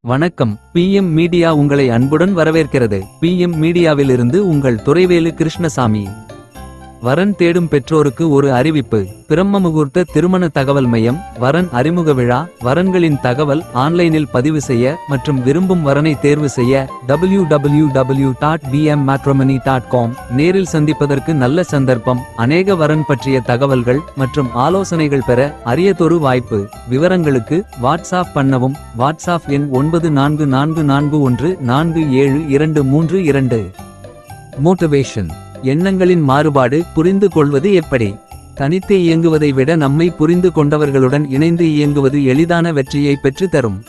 வணக்கம். PM media உங்களை அன்புடன் வரவேற்கிறது. பிஎம் மீடியாவிலிருந்து உங்கள் துறைவேலு கிருஷ்ணசாமி. வரன் தேடும் பெற்றோருக்கு ஒரு அறிவிப்பு. பிரம்ம முகூர்த்த திருமண தகவல் மையம் வரன் அறிமுக விழா வரன்களின் தகவல் ஆன்லைனில் பதிவு செய்ய மற்றும் விரும்பும் வரனை தேர்வு செய்ய W W W dot P M dot com நேரில் சந்திப்பதற்கு நல்ல சந்தர்ப்பம் அநேக வரன் பற்றிய தகவல்கள் மற்றும் ஆலோசனைகள் பெற அரியதொரு வாய்ப்பு. விவரங்களுக்கு வாட்ஸ்அப் பண்ணவும் வாட்ஸ்அப் எண் ஒன்பது நான்கு நான்கு நான்கு ஒன்று நான்கு ஏழு இரண்டு மூன்று இரண்டு. மோட்டிவேஷன் எண்ணங்களின் மாறுபாடு புரிந்து கொள்வது எப்படி? தனித்து இயங்குவதை விட நம்மை புரிந்து கொண்டவர்களுடன் இணைந்து இயங்குவது எளிதான வெற்றியை பெற்று தரும்.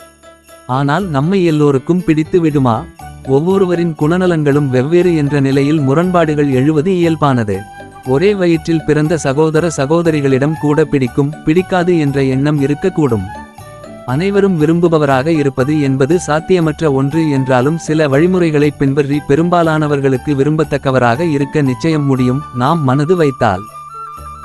ஆனால் நம்மை எல்லோருக்கும் பிடித்து விடுமா? ஒவ்வொருவரின் குணநலன்களும் வெவ்வேறு என்ற நிலையில் முரண்பாடுகள் எழுவது இயல்பானது. ஒரே வயிற்றில் பிறந்த சகோதர சகோதரிகளிடம் கூட பிடிக்கும் பிடிக்காது என்ற எண்ணம் இருக்கக்கூடும். அனைவரும் விரும்புபவராக இருப்பது என்பது சாத்தியமற்ற ஒன்று என்றாலும் சில வழிமுறைகளை பின்பற்றி பெரும்பாலானவர்களுக்கு விரும்பத்தக்கவராக இருக்க நிச்சயம் முடியும். நாம் மனது வைத்தால்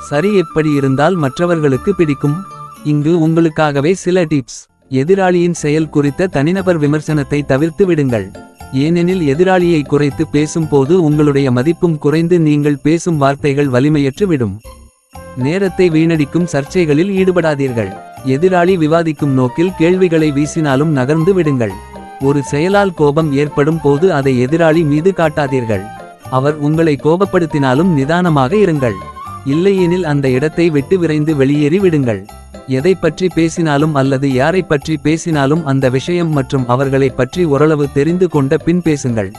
சரி எப்படி இருந்தால் மற்றவர்களுக்கு பிடிக்கும். இங்கு உங்களுக்காகவே சில டிப்ஸ். எதிராளியின் செயல் குறித்த தனிநபர் விமர்சனத்தை தவிர்த்து விடுங்கள். ஏனெனில் எதிராளியை குறைத்து பேசும்போது உங்களுடைய மதிப்பும் குறைந்து நீங்கள் பேசும் வார்த்தைகள் வலிமையற்று விடும். நேரத்தை வீணடிக்கும் சர்ச்சைகளில் ஈடுபடாதீர்கள். எதிராளி விவாதிக்கும் நோக்கில் கேள்விகளை வீசினாலும் நகர்ந்து விடுங்கள். ஒரு செயலால் கோபம் ஏற்படும் போது அதை எதிராளி மீது காட்டாதீர்கள். அவர் உங்களை கோபப்படுத்தினாலும் நிதானமாக இருங்கள். இல்லையெனில் அந்த இடத்தை விட்டு விரைந்து வெளியேறி விடுங்கள். எதை பற்றி பேசினாலும் அல்லது யாரை பற்றி பேசினாலும் அந்த விஷயம் மற்றும் அவர்களை பற்றி ஓரளவு தெரிந்து கொண்ட பின் பேசுங்கள்.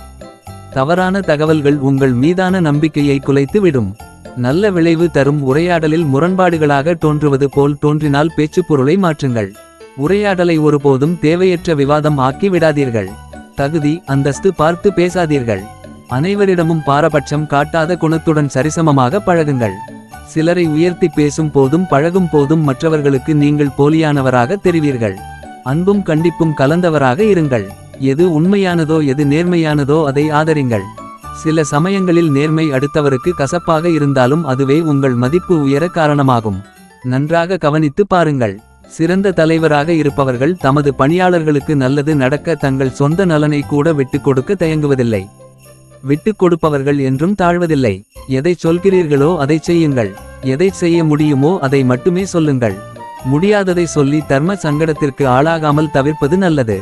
தவறான தகவல்கள் உங்கள் மீதான நம்பிக்கையை குலைத்து விடும் நல்ல விளைவு தரும் உரையாடலில் முரண்பாடுகளாக தோன்றுவது போல் தோன்றினால் பேச்சு பொருளை மாற்றுங்கள். உரையாடலை ஒருபோதும் தேவையற்ற விவாதம் ஆக்கி விடாதீர்கள். தகுதி அந்தஸ்து பார்த்து பேசாதீர்கள். அனைவரிடமும் பாரபட்சம் காட்டாத குணத்துடன் சரிசமமாக பழகுங்கள். சிலரை உயர்த்தி பேசும் போதும் பழகும் போதும் மற்றவர்களுக்கு நீங்கள் போலியானவராக தெரிவீர்கள். அன்பும் கண்டிப்பும் கலந்தவராக இருங்கள். எது உண்மையானதோ எது நேர்மையானதோ அதை ஆதரிங்கள். சில சமயங்களில் நேர்மை அடுத்தவருக்கு கசப்பாக இருந்தாலும் அதுவே உங்கள் மதிப்பு உயர காரணமாகும். நன்றாக கவனித்து பாருங்கள். சிறந்த தலைவராக இருப்பவர்கள் தமது பணியாளர்களுக்கு நல்லது நடக்க தங்கள் சொந்த நலனை கூட விட்டுக் கொடுக்க தயங்குவதில்லை. விட்டுக் கொடுப்பவர்கள் என்றும் தாழ்வதில்லை. எதை சொல்கிறீர்களோ அதை செய்யுங்கள். எதை செய்ய முடியுமோ அதை மட்டுமே சொல்லுங்கள். முடியாததை சொல்லி தர்ம சங்கடத்திற்கு ஆளாகாமல் தவிர்ப்பது நல்லது.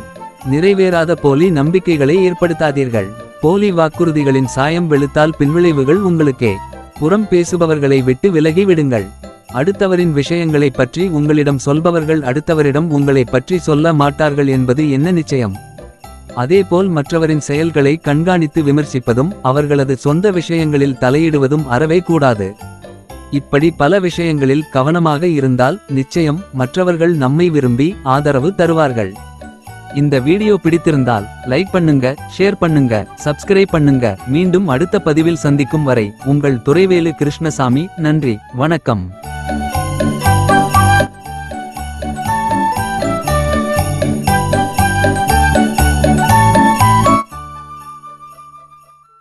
நிறைவேறாத போலி நம்பிக்கைகளை ஏற்படுத்தாதீர்கள். போலி வாக்குறுதிகளின் சாயம் வெளுத்தால் பின்விளைவுகள் உங்களுக்கே. புறம் பேசுபவர்களை விட்டு விலகி விடுங்கள். அடுத்தவரின் விஷயங்களைப் பற்றி உங்களிடம் சொல்பவர்கள் அடுத்தவரிடம் உங்களை பற்றி சொல்ல மாட்டார்கள் என்பது என்ன நிச்சயம்? அதேபோல் மற்றவரின் செயல்களை கண்காணித்து விமர்சிப்பதும் அவர்களது சொந்த விஷயங்களில் தலையிடுவதும் அறவே கூடாது. இப்படி பல விஷயங்களில் கவனமாக இருந்தால் நிச்சயம் மற்றவர்கள் நம்மை விரும்பி ஆதரவு தருவார்கள். இந்த வீடியோ பிடித்திருந்தால் லைக் பண்ணுங்க ஷேர் பண்ணுங்க சப்ஸ்கிரைப் பண்ணுங்க. மீண்டும் அடுத்த பதிவில் சந்திக்கும் வரை உங்கள் துறைவேலு கிருஷ்ணசாமி நன்றி வணக்கம்.